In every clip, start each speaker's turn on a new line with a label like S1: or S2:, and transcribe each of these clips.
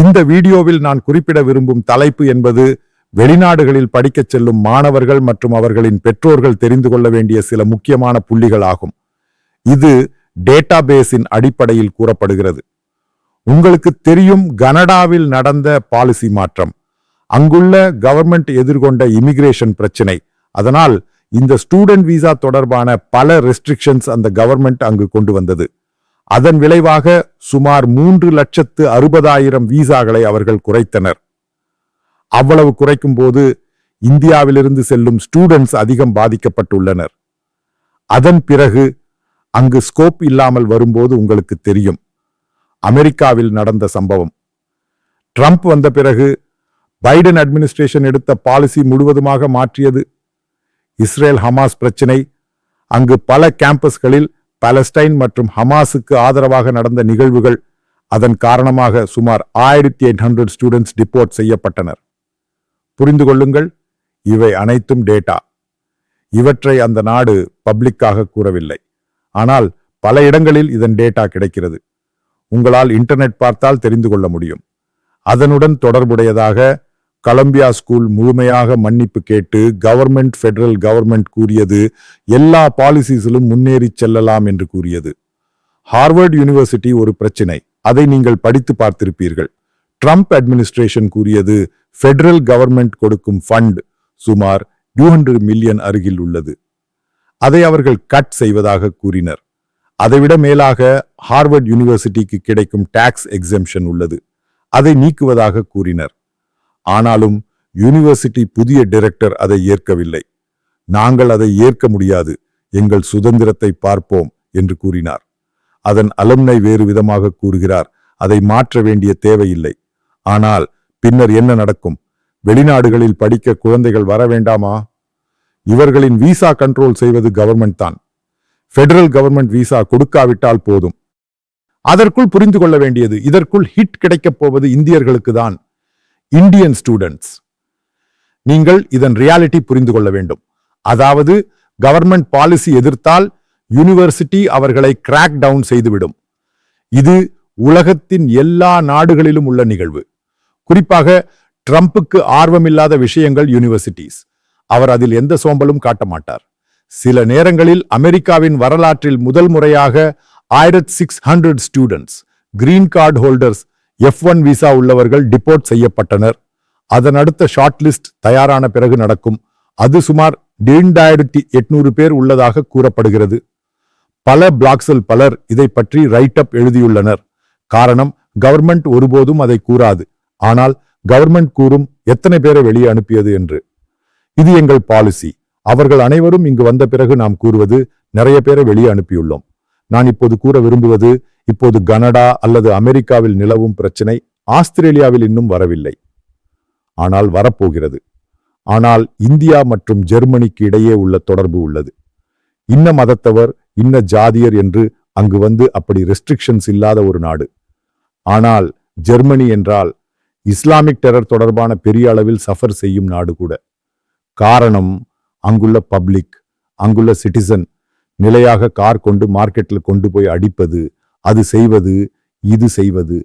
S1: இந்த வீடியோவில் நான் குறிப்பிட விரும்பும் தலைப்பு என்பது வெளிநாடுகளில் படிக்கச் செல்லும் மாணவர்கள் மற்றும் அவர்களின் பெற்றோர்கள் தெரிந்து கொள்ள வேண்டிய சில முக்கியமான புள்ளிகள் ஆகும். இது டேட்டாபேஸின் அடிப்படையில் கூறப்படுகிறது. உங்களுக்கு தெரியும் கனடாவில் நடந்த பாலிசி மாற்றம். அங்குள்ள கவர்மெண்ட் எதிர்கொண்ட இமிகிரேஷன் பிரச்சினை. அதனால் இந்த ஸ்டூடெண்ட் விசா தொடர்பான பல ரெஸ்ட்ரிக்ஷன்ஸ் அந்த கவர்மெண்ட் அங்கு கொண்டு வந்தது. அதன் விளைவாக சுமார் மூன்று லட்சத்து அறுபதாயிரம் விசாக்களை அவர்கள் குறைத்தனர். அவ்வளவு குறைக்கும் போது இந்தியாவிலிருந்து செல்லும் ஸ்டூடெண்ட்ஸ் அதிகம் பாதிக்கப்பட்டுள்ளனர். அதன் பிறகு அங்கு ஸ்கோப் இல்லாமல் வரும்போது உங்களுக்கு தெரியும். அமெரிக்காவில் நடந்த சம்பவம். ட்ரம்ப் வந்த பிறகு பைடன் அட்மினிஸ்ட்ரேஷன் எடுத்த பாலிசி முழுவதுமாக மாற்றியது. இஸ்ரேல் ஹமாஸ் பிரச்சினை அங்கு பல கேம்பஸ்களில் பாலஸ்டைன் மற்றும் ஹமாஸுக்கு ஆதரவாக நடந்த நிகழ்வுகள் அதன் காரணமாக சுமார் ஆயிரத்தி எயிட் ஹண்ட்ரட் ஸ்டூடெண்ட்ஸ் டிப்போர்ட் செய்யப்பட்டனர். புரிந்து கொள்ளுங்கள் இவை அனைத்தும் டேட்டா இவற்றை அந்த நாடு பப்ளிக்காக கூறவில்லை. ஆனால் பல இடங்களில் இதன் டேட்டா கிடைக்கிறது. உங்களால் இன்டர்நெட் பார்த்தால் தெரிந்து கொள்ள முடியும். அதனுடன் தொடர்புடையதாக கலம்பியா ஸ்கூல் முழுமையாக மன்னிப்பு கேட்டு கவர்மெண்ட் ஃபெடரல் கவர்மெண்ட் கூறியது எல்லா பாலிசிஸிலும் முன்னேறி செல்லலாம் என்று கூறியது. ஹார்வர்ட் யூனிவர்சிட்டி ஒரு பிரச்சினை. அதை நீங்கள் படித்து பார்த்திருப்பீர்கள். ட்ரம்ப் அட்மினிஸ்ட்ரேஷன் கூறியது ஃபெடரல் கவர்மெண்ட் கொடுக்கும் ஃபண்ட் சுமார் டூ ஹண்ட்ரட் மில்லியன் அருகில் உள்ளது. அதை அவர்கள் கட் செய்வதாக கூறினர். அதைவிட மேலாக ஹார்வர்ட் யூனிவர்சிட்டிக்கு கிடைக்கும் டாக்ஸ் எக்ஸம்ஷன் உள்ளது. அதை நீக்குவதாக கூறினர். ஆனாலும் யூனிவர்சிட்டி புதிய டைரக்டர் அதை ஏற்கவில்லை. நாங்கள் அதை ஏற்க முடியாது. எங்கள் சுதந்திரத்தை பார்ப்போம் என்று கூறினார். அதன் அலம்னை வேறு விதமாக கூறுகிறார். அதை மாற்ற வேண்டிய தேவையில்லை. ஆனால் பின்னர் என்ன நடக்கும்? வெளிநாடுகளில் படிக்க குழந்தைகள் வர வேண்டாமா? இவர்களின் விசா கண்ட்ரோல் செய்வது கவர்மெண்ட் தான். பெடரல் கவர்மெண்ட் விசா கொடுக்காவிட்டால் போதும். அதற்குள் புரிந்து கொள்ள வேண்டியது இதற்குள் ஹிட் கிடைக்கப் போவது இந்தியர்களுக்கு தான். இந்தியன் ஸ்டூடெண்ட்ஸ் நீங்கள் இதன் ரியாலிட்டி புரிந்து கொள்ள வேண்டும். அதாவது கவர்மெண்ட் பாலிசி எதிர்த்தால் யூனிவர்சிட்டி அவர்களை கிராக் டவுன் செய்துவிடும். இது உலகத்தின் எல்லா நாடுகளிலும் உள்ள நிகழ்வு. குறிப்பாக ட்ரம்ப்புக்கு ஆர்வமில்லாத விஷயங்கள் யூனிவர்சிட்டிஸ் அவர் அதில் எந்த சோம்பலும் காட்ட மாட்டார். சில நேரங்களில் அமெரிக்காவின் வரலாற்றில் முதல் முறையாக ஆயிரத்தி six hundred students green card holders F one visa உள்ளவர்கள் டிபோர்ட் செய்யப்பட்டனர். அதன் அடுத்த ஷார்ட் லிஸ்ட் தயாரான பிறகு நடக்கும். அது சுமார் இரண்டாயிரத்தி எட்நூறு பேர் உள்ளதாக கூறப்படுகிறது. பல பிளாக்ஸில் பலர் இதை பற்றி ரைட் அப் எழுதியுள்ளனர். காரணம் கவர்மெண்ட் ஒருபோதும் அதை கூறாது. ஆனால் கவர்மெண்ட் கூறும் எத்தனை பேரை வெளியே அனுப்பியது என்று. இது எங்கள் பாலிசி அவர்கள் அனைவரும் இங்கு வந்த பிறகு நாம் கூறுவது நிறைய பேரை வெளியே அனுப்பியுள்ளோம். நான் இப்போது கூற விரும்புவது இப்போது கனடா அல்லது அமெரிக்காவில் நிலவும் பிரச்சனை ஆஸ்திரேலியாவில் இன்னும் வரவில்லை. ஆனால் வரப்போகிறது. ஆனால் இந்தியா மற்றும் ஜெர்மனிக்கு இடையே உள்ள தொடர்பு உள்ளது. இன்ன மதத்தவர் இன்ன ஜாதியர் என்று அங்கு வந்து அப்படி ரெஸ்ட்ரிக்ஷன்ஸ் இல்லாத ஒரு நாடு. ஆனால் ஜெர்மனி என்றால் இஸ்லாமிக் டெரர் தொடர்பான பெரிய அளவில் சஃபர் செய்யும் நாடு கூட. காரணம் அங்குள்ள பப்ளிக் அங்குள்ள சிட்டிசன் நிலையாக கார் கொண்டு மார்க்கெட்டில் கொண்டு போய் அடிப்பது அது செய்வது இது செய்வது.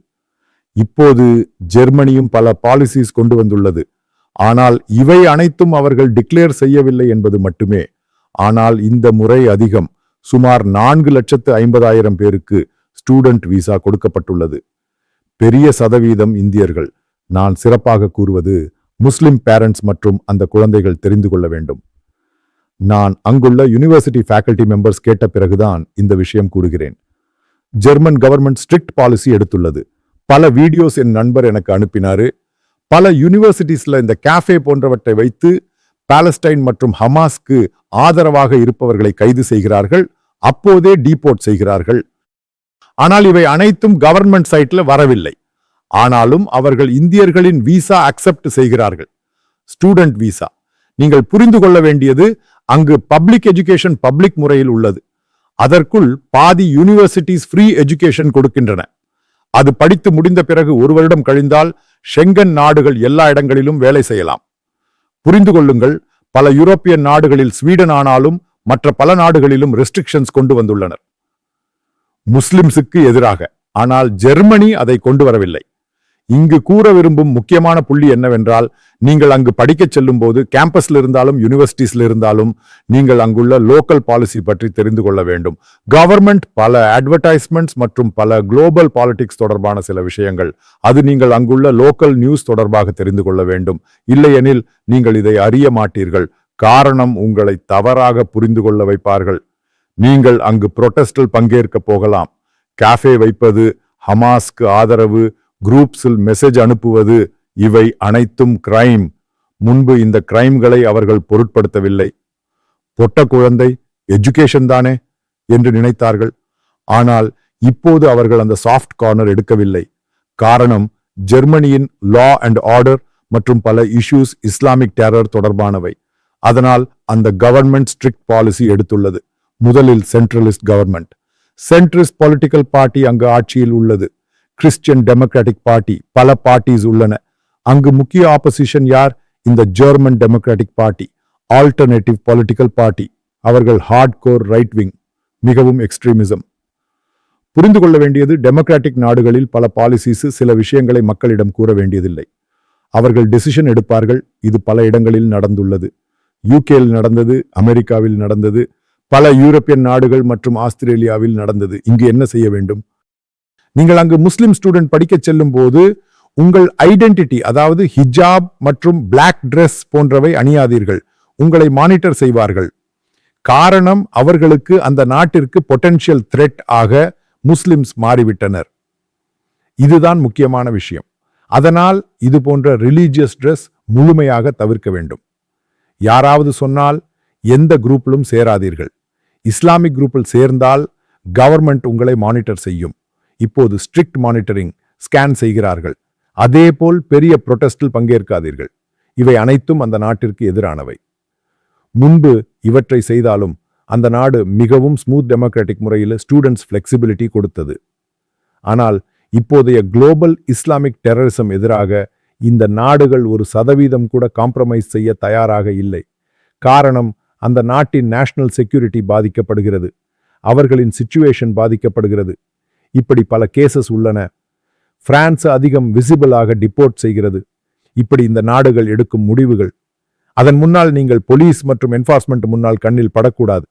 S1: இப்போது ஜெர்மனியும் பல பாலிசிஸ் கொண்டு வந்துள்ளது. ஆனால் இவை அனைத்தும் அவர்கள் டிக்ளேர் செய்யவில்லை என்பது மட்டுமே. ஆனால் இந்த முறை அதிகம் சுமார் நான்கு லட்சத்து ஐம்பதாயிரம் பேருக்கு ஸ்டூடெண்ட் விசா கொடுக்கப்பட்டுள்ளது. பெரிய சதவீதம் இந்தியர்கள். நான் சிறப்பாக கூறுவது முஸ்லிம் பேரண்ட்ஸ் மற்றும் அந்த குழந்தைகள் தெரிந்து கொள்ள வேண்டும். நான் அங்குள்ள யூனிவர்சிட்டி ஃபேக்கல்டி மெம்பர்ஸ் கேட்ட பிறகுதான் இந்த விஷயம் கூறுகிறேன். ஜெர்மன் கவர்மெண்ட் ஸ்ட்ரிக்ட் பாலிசி எடுத்துள்ளது. பல வீடியோஸ் என் நண்பர் எனக்கு அனுப்பினாரு. பல யூனிவர்சிட்டிஸ்ல இந்த கேஃபே போன்றவற்றை வைத்து பாலஸ்டைன் மற்றும் ஹமாஸ்க்கு ஆதரவாக இருப்பவர்களை கைது செய்கிறார்கள். அப்போதே டீபோர்ட் செய்கிறார்கள். ஆனால் இவை அனைத்தும் கவர்மெண்ட் சைட்ல வரவில்லை. ஆனாலும் அவர்கள் இந்தியர்களின் விசா அக்செப்ட் செய்கிறார்கள். ஸ்டூடெண்ட் விசா நீங்கள் புரிந்து கொள்ள வேண்டியது அங்கு பப்ளிக் எஜுகேஷன் பப்ளிக் முறையில் உள்ளது. அதற்குள் பாதி யூனிவர்சிட்டிஸ் ஃப்ரீ எஜுகேஷன் கொடுக்கின்றன. அது படித்து முடிந்த பிறகு ஒரு வருடம் கழிந்தால் ஷெங்கன் நாடுகள் எல்லா இடங்களிலும் வேலை செய்யலாம். புரிந்து கொள்ளுங்கள் பல யூரோப்பியன் நாடுகளில் ஸ்வீடன் ஆனாலும் மற்ற பல நாடுகளிலும் ரெஸ்ட்ரிக்ஷன்ஸ் கொண்டு வந்துள்ளனர். முஸ்லிம்ஸுக்கு எதிராக ஆனால் ஜெர்மனி அதை கொண்டு வரவில்லை. இங்கு கூற விரும்பும் முக்கியமான புள்ளி என்னவென்றால் நீங்கள் அங்கு படிக்கச் செல்லும் போது கேம்பஸ்ல இருந்தாலும் யூனிவர்சிட்டிஸ்ல இருந்தாலும் நீங்கள் அங்குள்ள லோக்கல் பாலிசி பற்றி தெரிந்து கொள்ள வேண்டும். கவர்மெண்ட் பல அட்வர்டைஸ்மெண்ட்ஸ் மற்றும் பல குளோபல் பாலிடிக்ஸ் தொடர்பான சில விஷயங்கள். அது நீங்கள் அங்குள்ள லோக்கல் நியூஸ் தொடர்பாக தெரிந்து கொள்ள வேண்டும். இல்லையெனில் நீங்கள் இதை அறிய மாட்டீர்கள். காரணம் உங்களை தவறாக புரிந்து கொள்ள வைப்பார்கள். நீங்கள் அங்கு புரொட்டஸ்டில் பங்கேற்க போகலாம். காஃபே வைப்பது ஹமாஸ்க்கு ஆதரவு குரூப்ஸில் மெசேஜ் அனுப்புவது இவை அனைத்தும் கிரைம் முன்பு இந்த கிரைம்களை அவர்கள் பொருட்படுத்தவில்லை. பொட்ட குழந்தை எஜுகேஷன் தானே என்று நினைத்தார்கள். ஆனால் இப்போது அவர்கள் அந்த சாஃப்ட் கார்னர் எடுக்கவில்லை. காரணம் ஜெர்மனியின் லா அண்ட் ஆர்டர் மற்றும் பல இஷ்யூஸ் இஸ்லாமிக் டெரர் தொடர்பானவை. அதனால் அந்த கவர்மெண்ட் ஸ்ட்ரிக்ட் பாலிசி எடுத்துள்ளது. முதலில் centralist government centrist political party அங்கு ஆட்சியில் உள்ளது. கிறிஸ்டியன் டெமோக்ராட்டிக் பார்ட்டி பல பார்ட்டிஸ் உள்ளன. அங்கு முக்கிய ஆப்போசிஷன் யார்? இந்த German democratic party alternative political party அவர்கள் ஹார்ட் கோர் ரைட் விங் மிகவும் எக்ஸ்ட்ரீமிசம் புரிந்து கொள்ள வேண்டியது டெமோக்ராட்டிக் நாடுகளில் பல பாலிசிஸ் சில விஷயங்களை மக்களிடம் கூற வேண்டியதில்லை. அவர்கள் டெசிஷன் எடுப்பார்கள். இது பல இடங்களில் நடந்துள்ளது. யூகேயில் நடந்தது அமெரிக்காவில் நடந்தது பல யூரோப்பியன் நாடுகள் மற்றும் ஆஸ்திரேலியாவில் நடந்தது. இங்கு என்ன செய்ய வேண்டும்? நீங்கள் அங்கு முஸ்லிம் ஸ்டூடெண்ட் படிக்கச் செல்லும் போது உங்கள் ஐடென்டிட்டி அதாவது ஹிஜாப் மற்றும் பிளாக் ட்ரெஸ் போன்றவை அணியாதீர்கள். உங்களை மானிட்டர் செய்வார்கள். காரணம் அவர்களுக்கு அந்த நாட்டிற்கு பொட்டென்ஷியல் த்ரெட் ஆக முஸ்லிம்ஸ் மாறிவிட்டனர். இதுதான் முக்கியமான விஷயம். அதனால் இது போன்ற ரிலீஜியஸ் ட்ரெஸ் முழுமையாக தவிர்க்க வேண்டும். யாராவது சொன்னால் எந்த குரூப்பிலும் சேராதீர்கள். இஸ்லாமிக் குரூப்பில் சேர்ந்தால் கவர்மெண்ட் உங்களை மானிட்டர் செய்யும். இப்போது ஸ்ட்ரிக்ட் மானிட்டரிங் ஸ்கேன் செய்கிறார்கள். அதேபோல் பெரிய புரொட்டஸ்டில் பங்கேற்காதீர்கள். இவை அனைத்தும் அந்த நாட்டிற்கு எதிரானவை. முன்பு இவற்றை செய்தாலும் அந்த நாடு மிகவும் ஸ்மூத் டெமோக்ராட்டிக் முறையில் ஸ்டூடெண்ட்ஸ் ஃப்ளெக்சிபிலிட்டி கொடுத்தது. ஆனால் இப்போதைய குளோபல் இஸ்லாமிக் டெரரிசம் எதிராக இந்த நாடுகள் ஒரு சதவீதம் கூட காம்ப்ரமைஸ் செய்ய தயாராக இல்லை. காரணம் அந்த நாட்டின் நேஷனல் செக்யூரிட்டி பாதிக்கப்படுகிறது. அவர்களின் சிச்சுவேஷன் பாதிக்கப்படுகிறது. இப்படி பல கேசஸ் உள்ளன. பிரான்ஸ் அதிகம் விசிபிளாக டிப்போர்ட் செய்கிறது. இப்படி இந்த நாடுகள் எடுக்கும் முடிவுகள். அதன் முன்னால் நீங்கள் போலீஸ் மற்றும் என்ஃபார்ஸ்மெண்ட் முன்னால் கண்ணில் படக்கூடாது.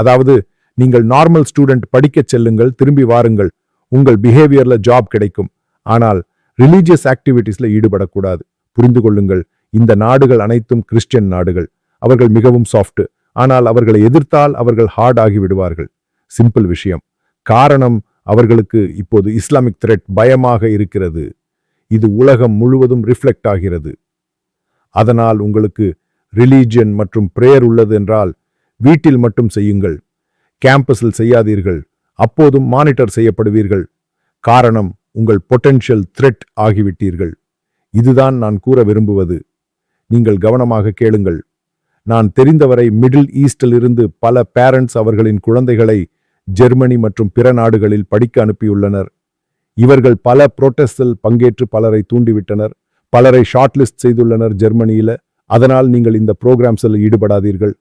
S1: அதாவது நீங்கள் நார்மல் ஸ்டூடெண்ட் படிக்கச் செல்லுங்கள் திரும்பி வாருங்கள். உங்கள் பிஹேவியர்ல ஜாப் கிடைக்கும். ஆனால் ரிலீஜியஸ் ஆக்டிவிட்டீஸ்ல ஈடுபடக்கூடாது. புரிந்து கொள்ளுங்கள் இந்த நாடுகள் அனைத்தும் கிறிஸ்டியன் நாடுகள். அவர்கள் மிகவும் சாஃப்ட் ஆனால் அவர்களை எதிர்த்தால் அவர்கள் ஹார்ட் ஆகி விடுவார்கள். சிம்பிள் விஷயம். காரணம் அவர்களுக்கு இப்போது இஸ்லாமிக் த்ரெட் பயமாக இருக்கிறது. இது உலகம் முழுவதும் ரிஃப்ளெக்ட் ஆகிறது. அதனால் உங்களுக்கு ரிலீஜியன் மற்றும் பிரேயர் உள்ளது என்றால் வீட்டில் மட்டும் செய்யுங்கள். கேம்பஸில் செய்யாதீர்கள். அப்போதும் மானிட்டர் செய்யப்படுவீர்கள். காரணம் உங்கள் பொட்டென்ஷியல் த்ரெட் ஆகிவிட்டீர்கள். இதுதான் நான் கூற விரும்புவது. நீங்கள் கவனமாக கேளுங்கள். நான் தெரிந்தவரை மிடில் ஈஸ்டில் இருந்து பல பேரண்ட்ஸ் அவர்களின் குழந்தைகளை ஜெர்மனி மற்றும் பிற நாடுகளில் படிக்க அனுப்பியுள்ளனர். இவர்கள் பல புரோட்டஸ்டில் பங்கேற்று பலரை தூண்டிவிட்டனர். பலரை ஷார்ட் லிஸ்ட் செய்துள்ளனர் ஜெர்மனியில. அதனால் நீங்கள் இந்த புரோகிராம்ஸில் ஈடுபடாதீர்கள்.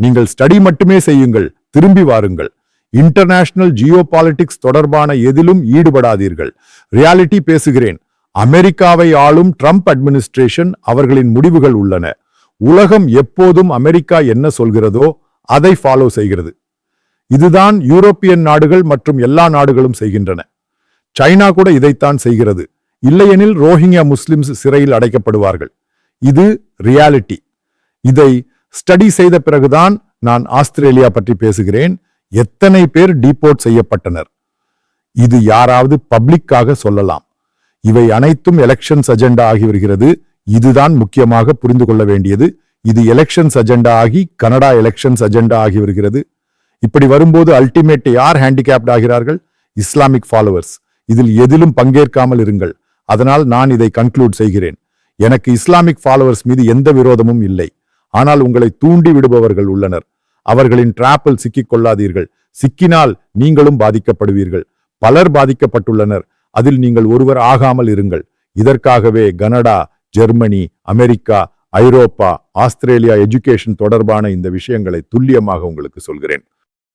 S1: நீங்கள் ஸ்டடி மட்டுமே செய்யுங்கள். திரும்பி வாருங்கள். இன்டர்நேஷனல் ஜியோ பாலிட்டிக்ஸ் தொடர்பான எதிலும் ஈடுபடாதீர்கள். ரியாலிட்டி பேசுகிறேன். அமெரிக்காவை ஆளும் ட்ரம்ப் அட்மினிஸ்ட்ரேஷன் அவர்களின் முடிவுகள் உள்ளன. உலகம் எப்போதும் அமெரிக்கா என்ன சொல்கிறதோ அதை ஃபாலோ செய்கிறது. இதுதான் யூரோப்பியன் நாடுகள் மற்றும் எல்லா நாடுகளும் செய்கின்றன. சைனா கூட இதைத்தான் செய்கிறது. இல்லையெனில் ரோஹிங்யா முஸ்லிம்ஸ் சிறையில் அடைக்கப்படுவார்கள். இது ரியாலிட்டி. இதை ஸ்டடி செய்த பிறகுதான் நான் ஆஸ்திரேலியா பற்றி பேசுகிறேன். எத்தனை பேர் டீபோர்ட் செய்யப்பட்டனர்? இது யாராவது பப்ளிக்காக சொல்லலாம். இவை அனைத்தும் எலெக்ஷன்ஸ் அஜெண்டா ஆகி வருகிறது. இதுதான் முக்கியமாக புரிந்து கொள்ள வேண்டியது. இது எலெக்ஷன்ஸ் அஜெண்டா ஆகி கனடா எலெக்ஷன்ஸ் அஜெண்டா ஆகி வருகிறது. இப்படி வரும்போது அல்டிமேட் யார் ஹேண்டிகேப்ட் ஆகிறார்கள்? இஸ்லாமிக் ஃபாலோவர்ஸ் இதில் எதிலும் பங்கேற்காமல் இருங்கள். அதனால் நான் இதை கன்க்ளூட் செய்கிறேன். எனக்கு இஸ்லாமிக் ஃபாலோவர்ஸ் மீது எந்த விரோதமும் இல்லை. ஆனால் உங்களை தூண்டி விடுபவர்கள் உள்ளனர். அவர்களின் டிராப்பில் சிக்கிக் கொள்ளாதீர்கள். சிக்கினால் நீங்களும் பாதிக்கப்படுவீர்கள். பலர் பாதிக்கப்பட்டுள்ளனர். அதில் நீங்கள் ஒருவர் ஆகாமல் இருங்கள். இதற்காகவே கனடா ஜெர்மனி அமெரிக்கா ஐரோப்பா ஆஸ்திரேலியா எஜுகேஷன் தொடர்பான இந்த விஷயங்களை துல்லியமாக உங்களுக்கு சொல்கிறேன்.